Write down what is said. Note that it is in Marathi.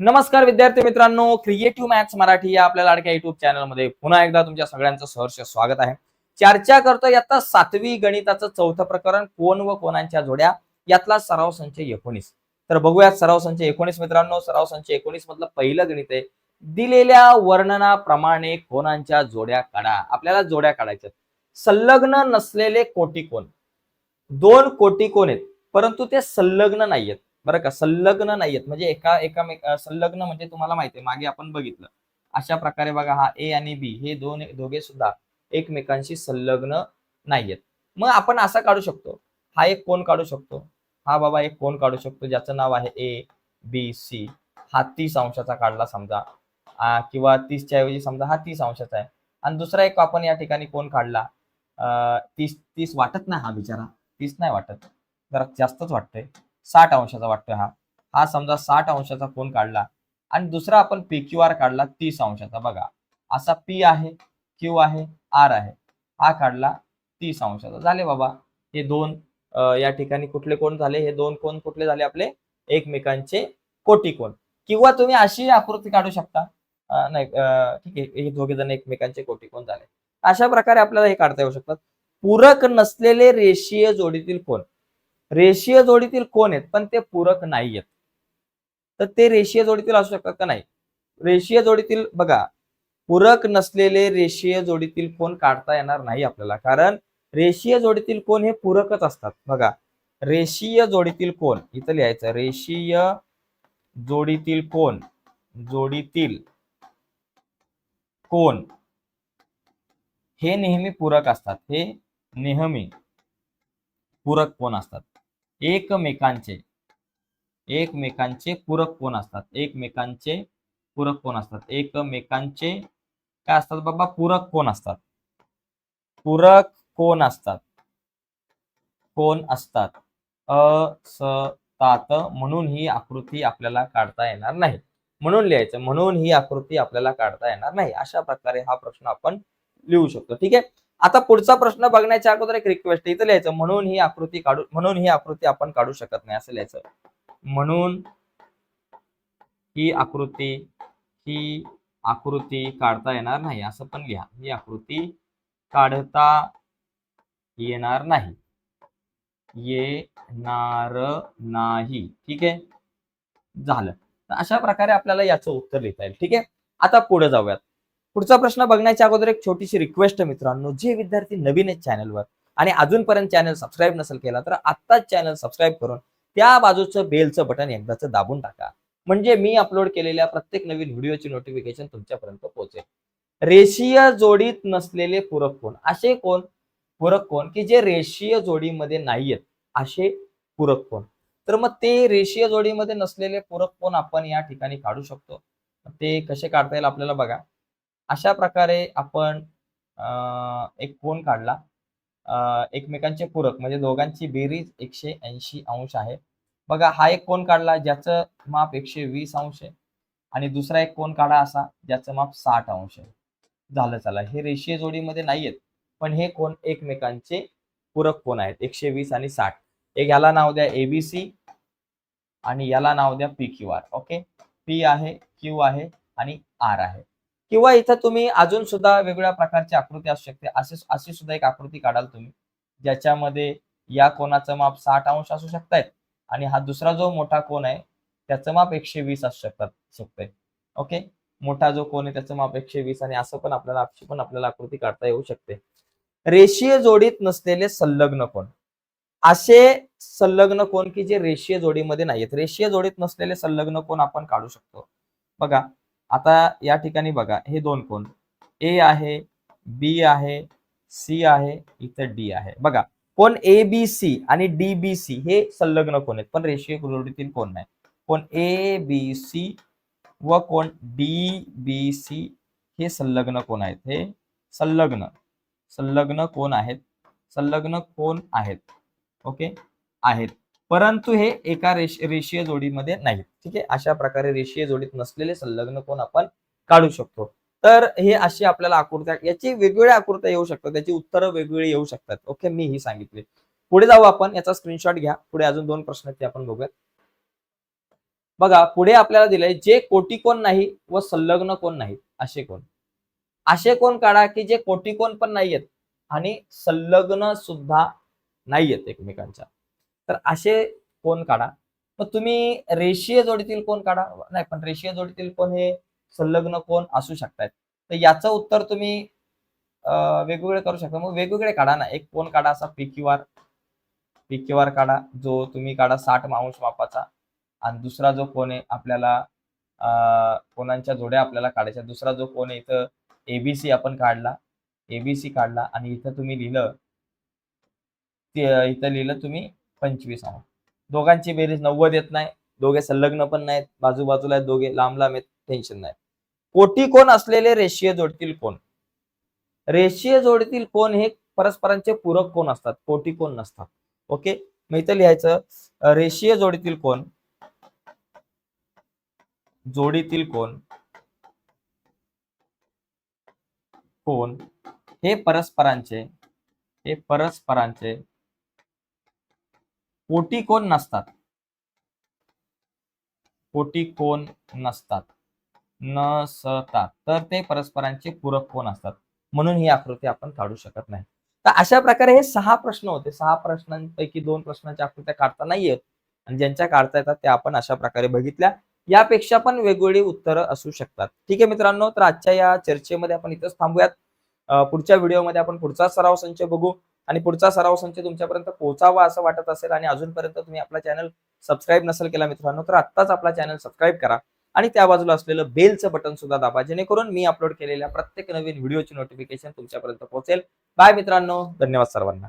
नमस्कार विद्यार्थी मित्रांनो क्रिएटिव्ह मॅथ्स मराठी या आपल्या लाडक्या युट्यूब चॅनलमध्ये पुन्हा एकदा तुमच्या सगळ्यांचं सहर्ष स्वागत आहे. चर्चा करतो यातलं सातवी गणिताचं चौथं प्रकरण कोण व कोणांच्या जोड्या? यातला सराव संच एकोणीस. तर बघूयात सराव संच एकोणीस मित्रांनो सराव संच एकोणीस मधलं पहिलं गणित आहे. दिलेल्या वर्णनाप्रमाणे कोणांच्या जोड्या काढा? आपल्याला जोड्या काढायच्या संलग्न नसलेले कोटी कोण? दोन कोटी कोण आहेत? परंतु ते संलग्न नाहीयेत. बरं का? संलग्न नाहीयेत. म्हणजे एका एका संलग्न म्हणजे तुम्हाला माहिती आहे मागे आपण बघितलं. अशा प्रकारे बघा हा ए आणि बी हे दोन दोघे सुद्धा एकमेकांशी संलग्न नाहीयेत. मग आपण असा काढू शकतो. हा एक कोण काढू शकतो? हा बाबा एक कोण काढू शकतो? ज्याचं नाव आहे ए बी सी हा तीस अंशाचा काढला समजा. किंवा तीसच्या ऐवजी समजा हा तीस अंशाचा आहे. आणि दुसरा एक आपण या ठिकाणी कोण काढला? अं, तीस तीस वाटत नाही हा बिचारा. तीस नाही वाटत. जरा जास्तच वाटतंय. साठ अंशाचा वाटतोय हा. हा समजा साठ अंशाचा कोण काढला? आणि दुसरा आपण पी क्यू आर काढला तीस अंशाचा. बघा असा पी आहे क्यू आहे आर आहे. हा काढला तीस अंशाचा. झाले बाबा हे दोन या ठिकाणी कुठले कोण झाले? हे दोन कोण कुठले झाले आपले? एकमेकांचे कोटी कोण? किंवा तुम्ही अशी आकृती काढू शकता. नाही ठीक आहे हे दोघे जण एकमेकांचे कोटी कोण झाले? अशा प्रकारे आपल्याला हे काढता येऊ शकतात. पूरक नसलेले रेषीय जोडीतील कोण? रेषीय जोडीतील कोण आहेत? पण ते पूरक नाही आहेत तर ते रेषीय जोडीतील असू शकतात का नाही? रेषीय जोडीतील बघा पूरक नसलेले रेषीय जोडीतील कोण काढता येणार नाही आपल्याला. कारण रेषीय जोडीतील कोण हे पूरकच असतात. बघा रेषीय जोडीतील कोण? इथं लिहायचं रेषीय जोडीतील कोण? जोडीतील कोण? हे नेहमी पूरक असतात. हे नेहमी पूरक कोण असतात? एकमेकांचे एकमेकांचे पूरक कोण असतात? एकमेकांचे पूरक कोण असतात? एकमेकांचे काय असतात बाबा? पूरक कोण असतात? पूरक कोण असतात? कोण असतात? असतात म्हणून ही आकृती आपल्याला काढता येणार नाही. म्हणून लिहायचं म्हणून ही आकृती आपल्याला काढता येणार नाही. अशा प्रकारे हा प्रश्न आपण लिहू शकतो. ठीक आहे? आता पुढचा प्रश्न बघण्याच्या अगोदर एक रिक्वेस्ट इथं लिहायचं म्हणून ही आकृती काढू म्हणून ही आकृती आपण काढू शकत नाही. असं लिहायचं म्हणून ही आकृती ही आकृती काढता येणार नाही. असं पण लिहा ही आकृती काढता येणार नाही. येणार नाही. ठीक आहे? झालं. तर अशा प्रकारे आपल्याला याचं उत्तर लिहिता येईल. ठीक आहे? आता पुढे जाऊयात. पुढचा प्रश्न बघण्याच्या अगोदर एक छोटीशी रिक्वेस्ट मित्रांनो. जे विद्यार्थी नवीन आहेत चॅनलवर आणि अजूनपर्यंत चॅनल सबस्क्राईब नसेल केला तर आत्ताच चॅनल सबस्क्राईब करून त्या बाजूचं बेलचं बटन एकदाच दाबून टाका. म्हणजे मी अपलोड केलेल्या प्रत्येक नवीन व्हिडिओची नोटिफिकेशन तुमच्यापर्यंत पोहोचेल. रेषीय जोडीत नसलेले पूरक कोण? असे कोण? पूरक कोण? की जे रेषीय जोडीमध्ये नाहीयेत असे पूरक कोण? तर मग ते रेषीय जोडीमध्ये नसलेले पूरक कोण आपण या ठिकाणी काढू शकतो? ते कसे काढता येईल आपल्याला बघा. अशा प्रकारे आपण एक कोण काढला. एकमेकांचे पूरक म्हणजे दोघांची बेरीज एकशे ऐंशी अंश आहे. बघा हा एक कोण काढला ज्याचं माप एकशे वीस अंश आहे. आणि दुसरा एक कोण काढा असा ज्याचं माप साठ अंश आहे. झालं चला. हे रेषीय जोडीमध्ये नाही आहेत पण हे कोण एकमेकांचे पूरक कोण आहेत. एकशे वीस आणि साठ. एक याला नाव द्या एबीसी आणि याला नाव द्या P Q R okay? P आहे क्यू आहे आणि आर आहे. किंवा इथं तुम्ही अजून सुद्धा वेगवेगळ्या प्रकारची आकृती असू शकते. असे अशी सुद्धा एक आकृती काढाल तुम्ही ज्याच्यामध्ये या कोणाचं माप साठ अंश असू शकतायत आणि हा दुसरा जो मोठा कोण आहे त्याचं माप एकशे वीस असू शकतात शकतंय. ओके? मोठा जो कोण आहे त्याचं माप एकशे वीस आणि असं पण आपल्याला अशी पण आपल्याला आकृती काढता येऊ शकते. रेषीय जोडीत नसलेले संलग्न कोण असे संलग्न कोण की जे रेषीय जोडीमध्ये नाहीयेत. रेषीय जोडीत नसलेले संलग्न कोण आपण काढू शकतो. बघा आता या ठिकाणी बघा हे दोन कोण ए आहे बी आहे सी आहे इथं डी आहे. बघा कोण ए बी सी आणि डी बी सी हे संलग्न कोण आहेत. पण रेषीय जोडीतील कोण नाही. कोण ए बी सी व कोण डी बी सी हे संलग्न कोण आहेत. हे संलग्न संलग्न कोण आहेत. संलग्न कोण आहेत. ओके? आहेत. परंतु हे एका रेश रेषीय जोडीमध्ये नाहीत ठीक आहे? अशा प्रकारे रेषीय जोडीत नसलेले संलग्न कोण आपण काढू शकतो. तर हे अशी आपल्याला आकृत्या याची वेगवेगळ्या आकृत्या येऊ शकतात. त्याची उत्तरं वेगवेगळी येऊ शकतात. ओके? मी ही सांगितले. पुढे जाऊ आपण. याचा स्क्रीनशॉट घ्या. पुढे अजून दोन प्रश्न आहेत ते आपण बघूयात. बघा पुढे आपल्याला दिलंय जे कोटी कोण नाही व संलग्न कोण नाहीत असे कोण? असे कोण काढा की जे कोटी कोण पण नाहीयेत आणि संलग्न सुद्धा नाहीयेत एकमेकांच्या. तर असे कोण काढा. मग तुम्ही रेषीय जोडीतील कोण काढा. नाही पण रेषीय जोडीतील कोण हे संलग्न कोण असू शकतात तर याचं उत्तर तुम्ही वेगवेगळे करू शकता. मग वेगवेगळे काढा ना. एक कोण काढा असा P Q R Q R काढा जो तुम्ही काढा साठ मांस मापाचा. आणि दुसरा जो कोण आहे आपल्याला कोणांच्या जोड्या आपल्याला काढायच्या. दुसरा जो कोण आहे इथं एबीसी आपण काढला. एबीसी काढला आणि इथं तुम्ही लिहिलं. इथं लिहिलं तुम्ही पंचवीस आहोत दोघांची बेरीज नव्वद येत नाही दोघे संलग्न पण नाहीत बाजूबाजूला आहेत दोघे लांब लांब आहेत टेन्शन नाही कोटी कोण असलेले रेषीय जोडतील कोण? रेषीय जोडीतील कोण हे परस्परांचे पूरक कोण असतात? कोटी कोण नसतात. ओके? मग इथं लिहायचं रेषीय जोडीतील कोण? जोडीतील कोण? कोण? हे परस्परांचे हे परस्परांचे कोटी कोण नसतात? पोटी कोण नसतात? नसतात. तर ते परस्परांचे पूरक कोण असतात? म्हणून ही आकृती आपण काढू शकत नाही. तर अशा प्रकारे हे सहा प्रश्न होते. सहा प्रश्नांपैकी दोन प्रश्नांच्या आकृत्या काढता नाही येत आणि ज्यांच्या काढता येतात त्या आपण अशा प्रकारे बघितल्या. यापेक्षा पण वेगवेगळी उत्तरं असू शकतात. ठीक आहे मित्रांनो तर आजच्या या चर्चेमध्ये आपण इथंच थांबूयात. पुढच्या व्हिडिओमध्ये आपण पुढचा सराव संच बघू. आणि पुढचा सराव संच तुमच्यापर्यंत पोहोचावा असं वाटत असेल आणि अजूनपर्यंत तुम्ही आपला चॅनल सबस्क्राईब नसेल केला मित्रांनो तर आत्ताच आपला चॅनल सबस्क्राईब करा. आणि त्या बाजूला असलेलं बेलचं बटन सुद्धा दाबा जेणेकरून मी अपलोड केलेल्या प्रत्येक नवीन व्हिडिओची नोटिफिकेशन तुमच्यापर्यंत पोहोचेल. बाय मित्रांनो धन्यवाद सर्वांना.